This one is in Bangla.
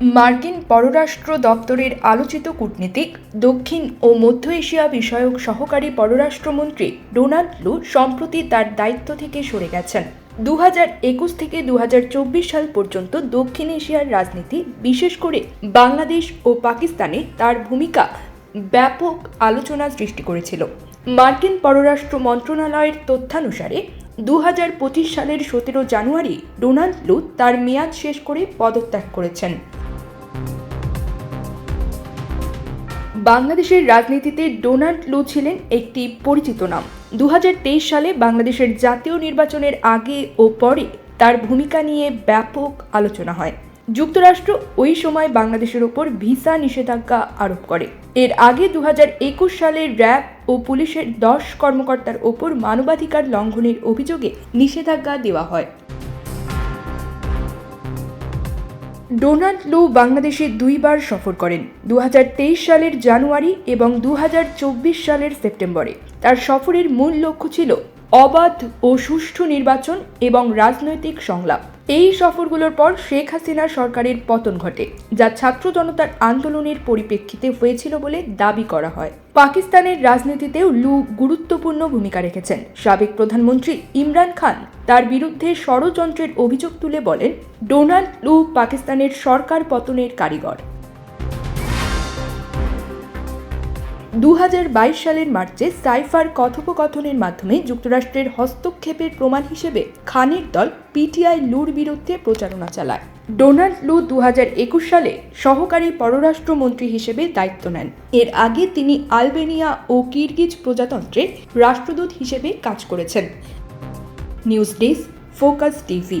মার্কিন পররাষ্ট্র দপ্তরের আলোচিত কূটনীতিক, দক্ষিণ ও মধ্য এশিয়া বিষয়ক সহকারী পররাষ্ট্রমন্ত্রী ডোনাল্ড লু সম্প্রতি তার দায়িত্ব থেকে সরে গেছেন। দু একুশ থেকে দু চব্বিশ সাল পর্যন্ত দক্ষিণ এশিয়ার রাজনীতি, বিশেষ করে বাংলাদেশ ও পাকিস্তানে তার ভূমিকা ব্যাপক আলোচনা সৃষ্টি করেছিল। মার্কিন পররাষ্ট্র মন্ত্রণালয়ের তথ্যানুসারে দু হাজার পঁচিশ সালের সতেরো জানুয়ারি ডোনাল্ড লু তার মেয়াদ শেষ করে পদত্যাগ করেছেন। বাংলাদেশের রাজনীতিতে ডোনাল্ড লু ছিলেন একটি পরিচিত নাম। দু হাজার তেইশ সালে বাংলাদেশের জাতীয় নির্বাচনের আগে ও পরে তার ভূমিকা নিয়ে ব্যাপক আলোচনা হয়। যুক্তরাষ্ট্র ওই সময় বাংলাদেশের ওপর ভিসা নিষেধাজ্ঞা আরোপ করে। এর আগে দু হাজার একুশ সালে র্যাব ও পুলিশের দশ কর্মকর্তার ওপর মানবাধিকার লঙ্ঘনের অভিযোগে নিষেধাজ্ঞা দেওয়া হয়। ডোনাল্ড লু বাংলাদেশে দুইবার সফর করেন দু হাজার তেইশ সালের জানুয়ারি এবং দু হাজার চব্বিশ সালের সেপ্টেম্বরে। তার সফরের মূল লক্ষ্য ছিল অবাধ ও সুষ্ঠু নির্বাচন এবং রাজনৈতিক সংলাপ। এই সফরগুলোর পর শেখ হাসিনার সরকারের পতন ঘটে, যা ছাত্র জনতার আন্দোলনের পরিপ্রেক্ষিতে হয়েছিল বলে দাবি করা হয়। পাকিস্তানের রাজনীতিতেও লু গুরুত্বপূর্ণ ভূমিকা রেখেছেন। সাবেক প্রধানমন্ত্রী ইমরান খান তার বিরুদ্ধে ষড়যন্ত্রের অভিযোগ তুলে বলেন, ডোনাল্ড লু পাকিস্তানের সরকার পতনের কারিগর। দু হাজার বাইশ সালের মার্চে সাইফার কথোপকথনের মাধ্যমে যুক্তরাষ্ট্রের হস্তক্ষেপের প্রমাণ হিসেবে খানের দল পিটিআই লুর বিরুদ্ধে প্রচারণা চালায়। ডোনাল্ড লু দু হাজার একুশ সালে সহকারী পররাষ্ট্রমন্ত্রী হিসেবে দায়িত্ব নেন। এর আগে তিনি আলবেনিয়া ও কিরগিজ প্রজাতন্ত্রে রাষ্ট্রদূত হিসেবে কাজ করেছেন। News desk, Focus TV.